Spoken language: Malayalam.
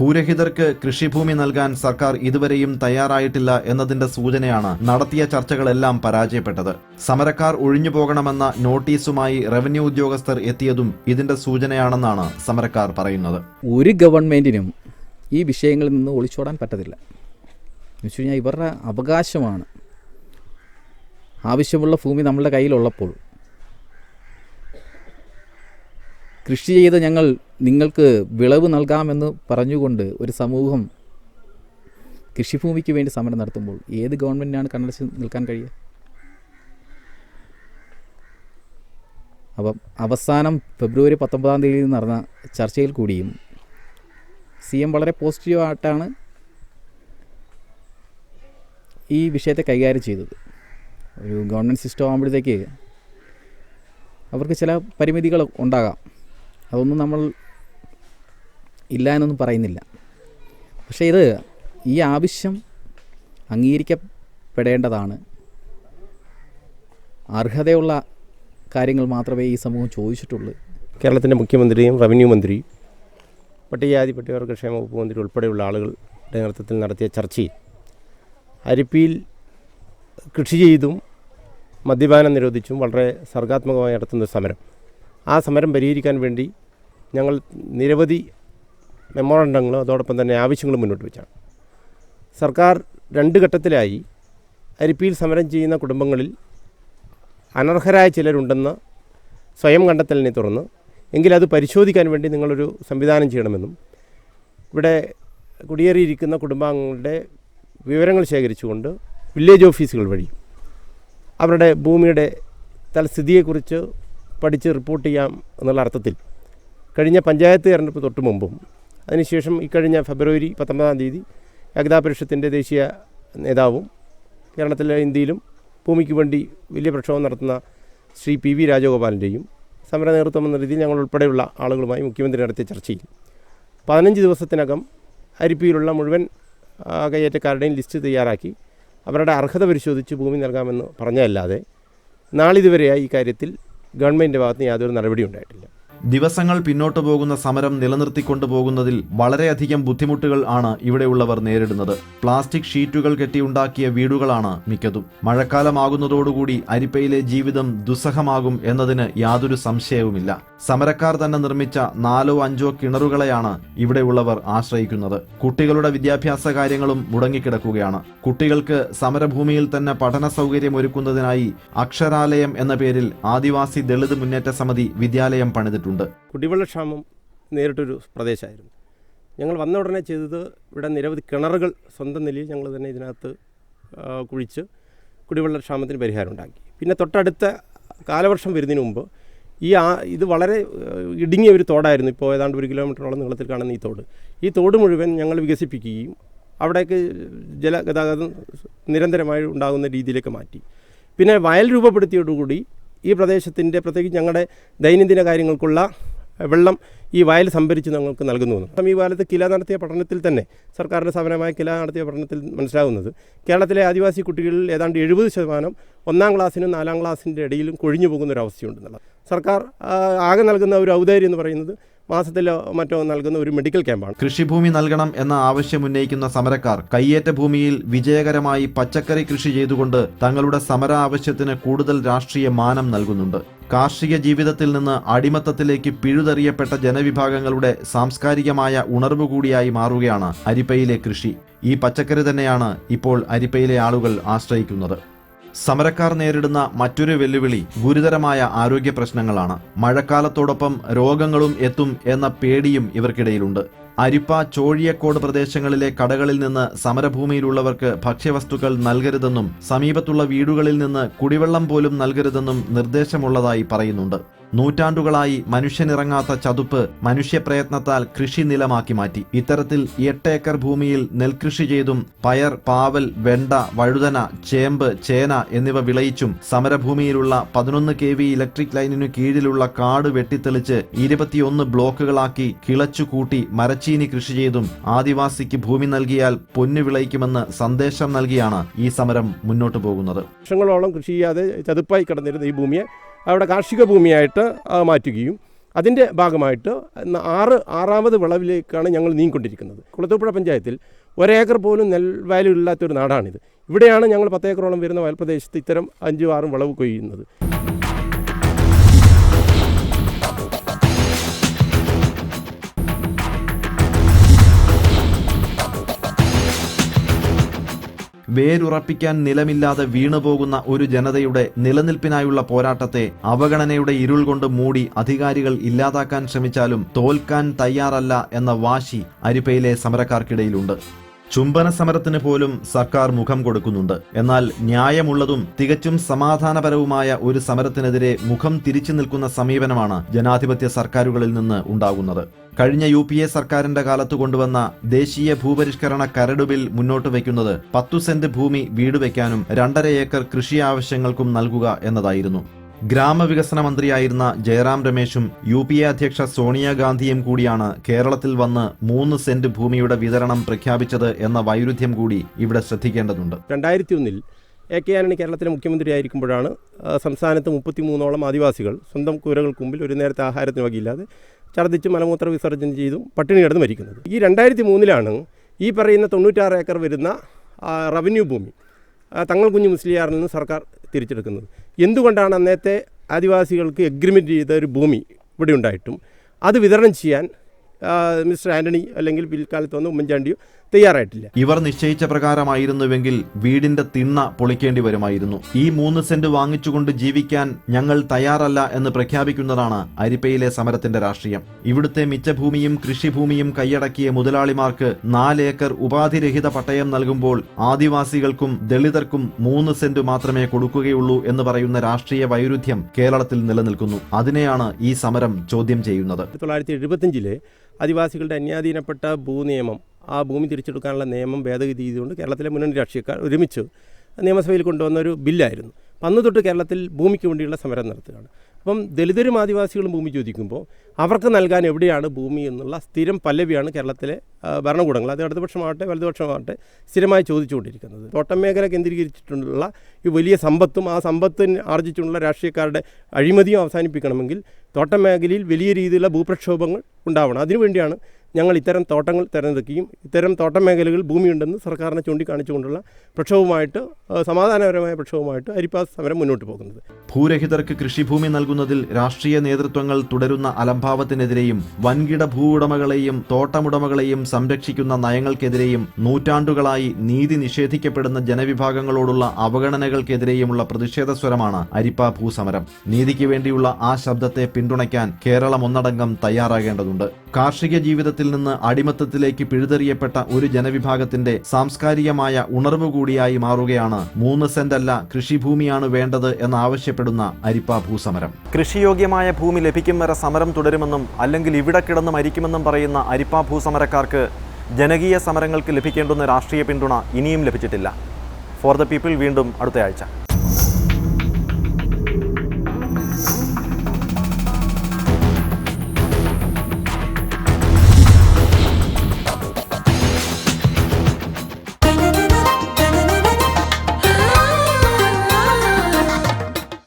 ഭൂരഹിതർക്ക് കൃഷിഭൂമി നൽകാൻ സർക്കാർ ഇതുവരെയും തയ്യാറായിട്ടില്ല എന്നതിന്റെ സൂചനയാണ് നടത്തിയ ചർച്ചകളെല്ലാം പരാജയപ്പെട്ടത്. സമരക്കാർ ഒഴിഞ്ഞു പോകണമെന്ന നോട്ടീസുമായി റവന്യൂ ഉദ്യോഗസ്ഥർ എത്തിയതും ഇതിന്റെ സൂചനയാണെന്നാണ് സമരക്കാർ പറയുന്നത്. ഒരു ഗവൺമെന്റിനും ഈ വിഷയങ്ങളിൽ നിന്ന് ഒളിച്ചോടാൻ പറ്റത്തില്ല. ഇവരുടെ അവകാശമാണ്. ആവശ്യമുള്ള ഭൂമി നമ്മളുടെ കയ്യിലുള്ളപ്പോൾ കൃഷി ചെയ്ത് ഞങ്ങൾ നിങ്ങൾക്ക് വിളവ് നൽകാമെന്ന് പറഞ്ഞുകൊണ്ട് ഒരു സമൂഹം കൃഷിഭൂമിക്ക് വേണ്ടി സമരം നടത്തുമ്പോൾ ഏത് ഗവൺമെന്റിനാണ് കണ്ണടച്ച് നിൽക്കാൻ കഴിയുക? അപ്പം അവസാനം ഫെബ്രുവരി പത്തൊമ്പതാം തീയതി നടന്ന ചർച്ചയിൽ കൂടിയും സി എം വളരെ പോസിറ്റീവായിട്ടാണ് ഈ വിഷയത്തെ കൈകാര്യം ചെയ്തത്. ഒരു ഗവൺമെന്റ് സിസ്റ്റം ആകുമ്പോഴത്തേക്ക് അവർക്ക് ചില പരിമിതികൾ ഉണ്ടാകാം. അതൊന്നും നമ്മൾ ഇല്ല എന്നൊന്നും പറയുന്നില്ല. പക്ഷേ ഇത് ഈ ആവശ്യം അംഗീകരിക്കപ്പെടേണ്ടതാണ്. അർഹതയുള്ള കാര്യങ്ങൾ മാത്രമേ ഈ സമൂഹം ചോദിച്ചിട്ടുള്ളൂ. കേരളത്തിന്റെ മുഖ്യമന്ത്രിയും റവന്യൂ മന്ത്രിയും പട്ടികജാതി പട്ടികവർഗ ക്ഷേമ വകുപ്പ് മന്ത്രി ഉൾപ്പെടെയുള്ള ആളുകളുടെ നേതൃത്വത്തിൽ നടത്തിയ ചർച്ചയിൽ അരിപ്പിയിൽ കൃഷി ചെയ്തും മദ്യപാനം നിരോധിച്ചും വളരെ സർഗാത്മകമായി നടത്തുന്ന സമരം. ആ സമരം പരിഹരിക്കാൻ വേണ്ടി ഞങ്ങൾ നിരവധി മെമ്മോറണ്ടങ്ങളും അതോടൊപ്പം തന്നെ ആവശ്യങ്ങളും മുന്നോട്ട് വെച്ചാണ്. സർക്കാർ രണ്ട് ഘട്ടത്തിലായി അരിപ്പിയിൽ സമരം ചെയ്യുന്ന കുടുംബങ്ങളിൽ അനർഹരായ ചിലരുണ്ടെന്ന് സ്വയം കണ്ടെത്തലിനെ തുടർന്ന് എങ്കിലത് പരിശോധിക്കാൻ വേണ്ടി നിങ്ങളൊരു സംവിധാനം ചെയ്യണമെന്നും ഇവിടെ കുടിയേറിയിരിക്കുന്ന കുടുംബാംഗങ്ങളുടെ വിവരങ്ങൾ ശേഖരിച്ചുകൊണ്ട് വില്ലേജ് ഓഫീസുകൾ വഴി അവരുടെ ഭൂമിയുടെ തൽസ്ഥിതിയെക്കുറിച്ച് പഠിച്ച് റിപ്പോർട്ട് ചെയ്യാം എന്നുള്ള അർത്ഥത്തിൽ കഴിഞ്ഞ പഞ്ചായത്ത് തെരഞ്ഞെടുപ്പ് തൊട്ട് മുമ്പും അതിനുശേഷം ഇക്കഴിഞ്ഞ ഫെബ്രുവരി പത്തൊമ്പതാം തീയതി ഏകതാ പരിഷത്തിന്റെ ദേശീയ നേതാവും കേരളത്തിലെ ഇന്ത്യയിലും ഭൂമിക്ക് വേണ്ടി വലിയ പ്രക്ഷോഭം നടത്തുന്ന ശ്രീ പി വി രാജഗോപാലിന്റെയും സമര നേതൃത്വം എന്ന രീതിയിൽ ഞങ്ങൾ ഉൾപ്പെടെയുള്ള ആളുകളുമായി മുഖ്യമന്ത്രി നടത്തിയ ചർച്ചയിൽ പതിനഞ്ച് ദിവസത്തിനകം അരിപ്പിയിലുള്ള മുഴുവൻ കയ്യേറ്റക്കാരുടെയും ലിസ്റ്റ് തയ്യാറാക്കി അവരുടെ അർഹത പരിശോധിച്ച് ഭൂമി നൽകാമെന്ന് പറഞ്ഞതല്ലാതെ നാളിതുവരെയായി ഈ കാര്യത്തിൽ ഗവൺമെന്റിന്റെ ഭാഗത്ത് യാതൊരു നടപടിയും ഉണ്ടായിട്ടില്ല. ദിവസങ്ങൾ പിന്നോട്ടു പോകുന്ന സമരം നിലനിർത്തിക്കൊണ്ടു പോകുന്നതിൽ വളരെയധികം ബുദ്ധിമുട്ടുകൾ ആണ് ഇവിടെയുള്ളവർ നേരിടുന്നത്. പ്ലാസ്റ്റിക് ഷീറ്റുകൾ കെട്ടിയുണ്ടാക്കിയ വീടുകളാണ് മിക്കതും. മഴക്കാലമാകുന്നതോടുകൂടി അരിപ്പയിലെ ജീവിതം ദുസ്സഹമാകും എന്നതിന് യാതൊരു സംശയവുമില്ല. സമരക്കാർ തന്നെ നിർമ്മിച്ച നാലോ അഞ്ചോ കിണറുകളെയാണ് ഇവിടെയുള്ളവർ ആശ്രയിക്കുന്നത്. കുട്ടികളുടെ വിദ്യാഭ്യാസ കാര്യങ്ങളും മുടങ്ങിക്കിടക്കുകയാണ്. കുട്ടികൾക്ക് സമരഭൂമിയിൽ തന്നെ പഠന സൗകര്യം ഒരുക്കുന്നതിനായി അക്ഷരാലയം എന്ന പേരിൽ ആദിവാസി ദളിത് മുന്നേറ്റ സമിതി വിദ്യാലയം പണിതിട്ടുണ്ട്. കുടിവെള്ളക്ഷാമം നേരിട്ടൊരു പ്രദേശമായിരുന്നു. ഞങ്ങൾ വന്ന ഉടനെ ചെയ്തത് ഇവിടെ നിരവധി കിണറുകൾ സ്വന്തം നിലയിൽ ഞങ്ങൾ തന്നെ ഇതിനകത്ത് കുഴിച്ച് കുടിവെള്ളക്ഷാമത്തിന് പരിഹാരം ഉണ്ടാക്കി. പിന്നെ തൊട്ടടുത്ത കാലവർഷം വരുന്നതിന് മുമ്പ് ഈ ആ ഇത് വളരെ ഇടുങ്ങിയ ഒരു തോടായിരുന്നു. ഇപ്പോൾ ഏതാണ്ട് ഒരു കിലോമീറ്ററോളം നീളത്തിൽ കാണുന്ന ഈ തോട്. ഈ തോട് മുഴുവൻ ഞങ്ങൾ വികസിപ്പിക്കുകയും അവിടേക്ക് ജലഗതാഗതം നിരന്തരമായി ഉണ്ടാകുന്ന രീതിയിലേക്ക് മാറ്റി. പിന്നെ വയൽ രൂപപ്പെടുത്തിയോടുകൂടി ഈ പ്രദേശത്തിന്റെ പ്രത്യേകിച്ച് ഞങ്ങളുടെ ദൈനംദിന കാര്യങ്ങൾക്കുള്ള വെള്ളം ഈ വയൽ സംഭരിച്ച് ഞങ്ങൾക്ക് നൽകുന്നു. സമീപകാലത്ത് കില നടത്തിയ പഠനത്തിൽ തന്നെ സർക്കാരിന്റെ സ്ഥാപനമായ കില നടത്തിയ പഠനത്തിൽ മനസ്സിലാകുന്നത് കേരളത്തിലെ ആദിവാസി കുട്ടികളിൽ ഏതാണ്ട് എഴുപത് ശതമാനം ഒന്നാം ക്ലാസ്സിനും നാലാം ക്ലാസ്സിന്റെ ഇടയിലും കൊഴിഞ്ഞു പോകുന്ന ഒരു അവസ്ഥയുണ്ടെന്നുള്ളത് സർക്കാർ ആകെ നൽകുന്ന ഒരു ഔദാര്യം എന്ന് പറയുന്നത് മാസത്തിലോ മറ്റോ നൽകുന്ന ഒരു മെഡിക്കൽ ക്യാമ്പാണ്. കൃഷിഭൂമി നൽകണം എന്ന ആവശ്യം ഉന്നയിക്കുന്ന സമരക്കാർ കയ്യേറ്റ ഭൂമിയിൽ വിജയകരമായി പച്ചക്കറി കൃഷി ചെയ്തുകൊണ്ട് തങ്ങളുടെ സമര ആവശ്യത്തിന് കൂടുതൽ രാഷ്ട്രീയ മാനം നൽകുന്നുണ്ട്. കാർഷിക ജീവിതത്തിൽ നിന്ന് അടിമത്തത്തിലേക്ക് പിഴുതെറിയപ്പെട്ട ജനവിഭാഗങ്ങളുടെ സാംസ്കാരികമായ ഉണർവ് കൂടിയായി മാറുകയാണ് അരിപ്പയിലെ കൃഷി. ഈ പച്ചക്കറി തന്നെയാണ് ഇപ്പോൾ അരിപ്പയിലെ ആളുകൾ ആശ്രയിക്കുന്നത്. സമരക്കാർ നേരിടുന്ന മറ്റൊരു വെല്ലുവിളി ഗുരുതരമായ ആരോഗ്യ പ്രശ്നങ്ങളാണ്. മഴക്കാലത്തോടൊപ്പം രോഗങ്ങളും എത്തും എന്ന പേടിയും ഇവർക്കിടയിലുണ്ട്. അരിപ്പ ചോഴിയക്കോട് പ്രദേശങ്ങളിലെ കടകളിൽ നിന്ന് സമരഭൂമിയിലുള്ളവർക്ക് ഭക്ഷ്യവസ്തുക്കൾ നൽകരുതെന്നും സമീപത്തുള്ള വീടുകളിൽ നിന്ന് കുടിവെള്ളം പോലും നൽകരുതെന്നും നിർദ്ദേശമുള്ളതായി പറയുന്നുണ്ട് നൂറ്റാണ്ടുകളായി മനുഷ്യനിറങ്ങാത്ത ചതുപ്പ് മനുഷ്യപ്രയത്നത്താൽ കൃഷി നിലമാക്കി മാറ്റി. ഇത്തരത്തിൽ എട്ട് ഏക്കർ ഭൂമിയിൽ നെൽകൃഷി ചെയ്തും പയർ പാവൽ വെണ്ട വഴുതന ചേമ്പ് ചേന എന്നിവ വിളയിച്ചും സമരഭൂമിയിലുള്ള പതിനൊന്ന് കെ വി ഇലക്ട്രിക് ലൈനിനു കീഴിലുള്ള കാട് വെട്ടിത്തെളിച്ച് ഇരുപത്തിയൊന്ന് ബ്ലോക്കുകളാക്കി കിളച്ചുകൂട്ടി മരച്ചീനി കൃഷി ചെയ്തും ആദിവാസിക്ക് ഭൂമി നൽകിയാൽ പൊന്നു വിളയിക്കുമെന്ന് സന്ദേശം നൽകിയാണ് ഈ സമരം മുന്നോട്ടു പോകുന്നത്. വർഷങ്ങളോളം കൃഷി ചെയ്യാതെ ചതുപ്പായി കിടന്നിരുന്ന ഈ ഭൂമിയെ അവിടെ കാർഷിക ഭൂമിയായിട്ട് മാറ്റുകയും അതിന്റെ ഭാഗമായിട്ട് ആറ് ആറാമത് വിളവിലേക്കാണ് ഞങ്ങൾ നീങ്ങിക്കൊണ്ടിരിക്കുന്നത്. കുളത്തൂപ്പുഴ പഞ്ചായത്തിൽ ഒരേക്കർ പോലും നെൽ വാല്യൂ ഇല്ലാത്തൊരു നാടാണിത്. ഇവിടെയാണ് ഞങ്ങൾ പത്തേക്കറോളം വരുന്ന വയൽപ്രദേശത്ത് ഇത്തരം അഞ്ചും ആറും വിളവ് കൊയ്യുന്നത്. വേരുറപ്പിക്കാൻ നിലമില്ലാതെ വീണുപോകുന്ന ഒരു ജനതയുടെ നിലനിൽപ്പിനായുള്ള പോരാട്ടത്തെ അവഗണനയുടെ ഇരുൾ കൊണ്ട് മൂടി അധികാരികൾ ഇല്ലാതാക്കാൻ ശ്രമിച്ചാലും തോൽക്കാൻ തയ്യാറല്ല എന്ന വാശി അരിപ്പയിലെ സമരക്കാർക്കിടയിലുണ്ട്. ചുംബന സമരത്തിന് പോലും സർക്കാർ മുഖം കൊടുക്കുന്നുണ്ട്. എന്നാൽ ന്യായമുള്ളതും തികച്ചും സമാധാനപരവുമായ ഒരു സമരത്തിനെതിരെ മുഖം തിരിച്ചു നിൽക്കുന്ന സമീപനമാണ് ജനാധിപത്യ സർക്കാരുകളിൽ നിന്ന് ഉണ്ടാകുന്നത്. കഴിഞ്ഞ യു പി എ സർക്കാരിന്റെ കാലത്ത് കൊണ്ടുവന്ന ദേശീയ ഭൂപരിഷ്കരണ കരട് ബിൽ മുന്നോട്ട് വയ്ക്കുന്നത് പത്തു സെന്റ് ഭൂമി വീട് വയ്ക്കാനും രണ്ടര ഏക്കർ കൃഷി ആവശ്യങ്ങൾക്കും നൽകുക എന്നതായിരുന്നു. ഗ്രാമവികസന മന്ത്രിയായിരുന്ന ജയറാം രമേശും യു പി എ അധ്യക്ഷ സോണിയാഗാന്ധിയും കൂടിയാണ് കേരളത്തിൽ വന്ന് മൂന്ന് സെന്റ് ഭൂമിയുടെ വിതരണം പ്രഖ്യാപിച്ചത് എന്ന വൈരുദ്ധ്യം കൂടി ഇവിടെ ശ്രദ്ധിക്കേണ്ടതുണ്ട്. രണ്ടായിരത്തി ഒന്നിൽ എ കെ ആന്റണി കേരളത്തിലെ മുഖ്യമന്ത്രിയായിരിക്കുമ്പോഴാണ് സംസ്ഥാനത്ത് മുപ്പത്തിമൂന്നോളം ആദിവാസികൾ സ്വന്തം കുരകൾക്ക് മുമ്പിൽ ഒരു നേരത്തെ ആഹാരത്തിന് വകയില്ലാതെ ഛർദ്ദിച്ച് മലമൂത്ര വിസർജനം ചെയ്തും പട്ടിണി കിടന്ന് മരിക്കുന്നത്. ഈ രണ്ടായിരത്തി മൂന്നിലാണ് ഈ പറയുന്ന തൊണ്ണൂറ്റാറ് ഏക്കർ വരുന്ന റവന്യൂ ഭൂമി. തങ്ങൾ കുഞ്ഞു മുസ്ലിയാറിൽ നിന്ന് സർക്കാർ തിരിച്ചെടുക്കുന്നത്. എന്തുകൊണ്ടാണ് അന്നത്തെ ആദിവാസികൾക്ക് എഗ്രിമെന്റ് ചെയ്ത ഒരു ഭൂമി ഇവിടെ ഉണ്ടായിട്ടും അത് വിതരണം ചെയ്യാൻ മിസ്റ്റർ ആന്റണി അല്ലെങ്കിൽ പിൽക്കാലത്ത് വന്ന് ഉമ്മൻചാണ്ടിയോ തയ്യാറായിട്ടില്ല. ഇവർ നിശ്ചയിച്ച പ്രകാരമായിരുന്നുവെങ്കിൽ വീടിന്റെ തിണ്ണ പൊളിക്കേണ്ടി വരുമായിരുന്നു. ഈ മൂന്ന് സെന്റ് വാങ്ങിച്ചുകൊണ്ട് ജീവിക്കാൻ ഞങ്ങൾ തയ്യാറല്ല എന്ന് പ്രഖ്യാപിക്കുന്നതാണ് അരിപ്പയിലെ സമരത്തിന്റെ രാഷ്ട്രീയം. ഇവിടുത്തെ മിച്ചഭൂമിയും കൃഷിഭൂമിയും കൈയടക്കിയ മുതലാളിമാർക്ക് നാലേക്കർ ഉപാധിരഹിത പട്ടയം നൽകുമ്പോൾ ആദിവാസികൾക്കും ദളിതർക്കും മൂന്ന് സെന്റ് മാത്രമേ കൊടുക്കുകയുള്ളൂ എന്ന് പറയുന്ന രാഷ്ട്രീയ വൈരുദ്ധ്യം കേരളത്തിൽ നിലനിൽക്കുന്നു. അതിനെയാണ് ഈ സമരം ചോദ്യം ചെയ്യുന്നത്. തൊള്ളായിരത്തി ആദിവാസികളുടെ അന്യാധീനപ്പെട്ട ഭൂനിയമം ആ ഭൂമി തിരിച്ചെടുക്കാനുള്ള നിയമം ഭേദഗതി ചെയ്തുകൊണ്ട് കേരളത്തിലെ മുന്നണി രാഷ്ട്രീയക്കാർ ഒരുമിച്ച് നിയമസഭയിൽ കൊണ്ടുവന്ന ഒരു ബില്ലായിരുന്നു. അന്ന് തൊട്ട് കേരളത്തിൽ ഭൂമിക്ക് വേണ്ടിയുള്ള സമരം നടത്തുകയാണ്. അപ്പം ദലിതരും ആദിവാസികളും ഭൂമി ചോദിക്കുമ്പോൾ അവർക്ക് നൽകാൻ എവിടെയാണ് ഭൂമി എന്നുള്ള സ്ഥിരം പല്ലവിയാണ് കേരളത്തിലെ ഭരണകൂടങ്ങൾ. അത് ഇടതുപക്ഷമാവട്ടെ വലതുപക്ഷമാവട്ടെ സ്ഥിരമായി ചോദിച്ചുകൊണ്ടിരിക്കുന്നത്. തോട്ടം മേഖല കേന്ദ്രീകരിച്ചിട്ടുള്ള ഈ വലിയ സമ്പത്തും ആ സമ്പത്തിന് ആർജിച്ചിട്ടുള്ള രാഷ്ട്രീയക്കാരുടെ അഴിമതിയും അവസാനിപ്പിക്കണമെങ്കിൽ തോട്ടം മേഖലയിൽ വലിയ രീതിയിലുള്ള ഭൂപ്രക്ഷോഭങ്ങൾ ഉണ്ടാവണം. അതിനുവേണ്ടിയാണ് ഞങ്ങൾ ഇത്തരം തോട്ടങ്ങൾ തിരഞ്ഞെടുക്കുകയും ഇത്തരം തോട്ടം മേഖലകൾ ഭൂമിയുണ്ടെന്ന് സർക്കാരിനെ ചൂണ്ടിക്കാണിച്ചുകൊണ്ടുള്ള പ്രക്ഷോഭമായിട്ട് സമാധാനപരമായ പ്രക്ഷോഭമായിട്ട് അരിപ്പാസ് സമരം മുന്നോട്ട് പോകുന്നത്. ഭൂരഹിതർക്ക് കൃഷിഭൂമി നൽകുന്നതിൽ രാഷ്ട്രീയ നേതൃത്വങ്ങൾ തുടരുന്ന അലംഭാവത്തിനെതിരെയും വൻകിട ഭൂവുടമകളെയും തോട്ടമുടമകളെയും സംരക്ഷിക്കുന്ന നയങ്ങൾക്കെതിരെയും നൂറ്റാണ്ടുകളായി നീതി നിഷേധിക്കപ്പെടുന്ന ജനവിഭാഗങ്ങളോടുള്ള അവഗണനകൾക്കെതിരെയുമുള്ള പ്രതിഷേധ സ്വരമാണ് അരിപ്പ ഭൂസമരം. നീതിക്ക് വേണ്ടിയുള്ള ആ ശബ്ദത്തെ പിന്തുണയ്ക്കാൻ കേരളം ഒന്നടങ്കം തയ്യാറാകേണ്ടതുണ്ട്. കാർഷിക ജീവിതത്തിൽ നിന്ന് അടിമത്തത്തിലേക്ക് പിഴുതെറിയപ്പെട്ട ഒരു ജനവിഭാഗത്തിന്റെ സാംസ്കാരികമായ ഉണർവ് കൂടിയായി മാറുകയാണ്. മൂന്ന് സെന്റ് അല്ല കൃഷിഭൂമിയാണ് വേണ്ടത് എന്നാവശ്യപ്പെടുന്ന അരിപ്പ ഭൂസമരം. കൃഷിയോഗ്യമായ ഭൂമി ലഭിക്കും വരെ സമരം തുടരുമെന്നും അല്ലെങ്കിൽ ഇവിടെ കിടന്ന് മരിക്കുമെന്നും പറയുന്ന അരിപ്പ ഭൂസമരക്കാർക്ക് ജനകീയ സമരങ്ങൾക്ക് ലഭിക്കേണ്ടുന്ന രാഷ്ട്രീയ പിന്തുണ ഇനിയും ലഭിച്ചിട്ടില്ല. ഫോർ ദ പീപ്പിൾ വീണ്ടും അടുത്തയാഴ്ച.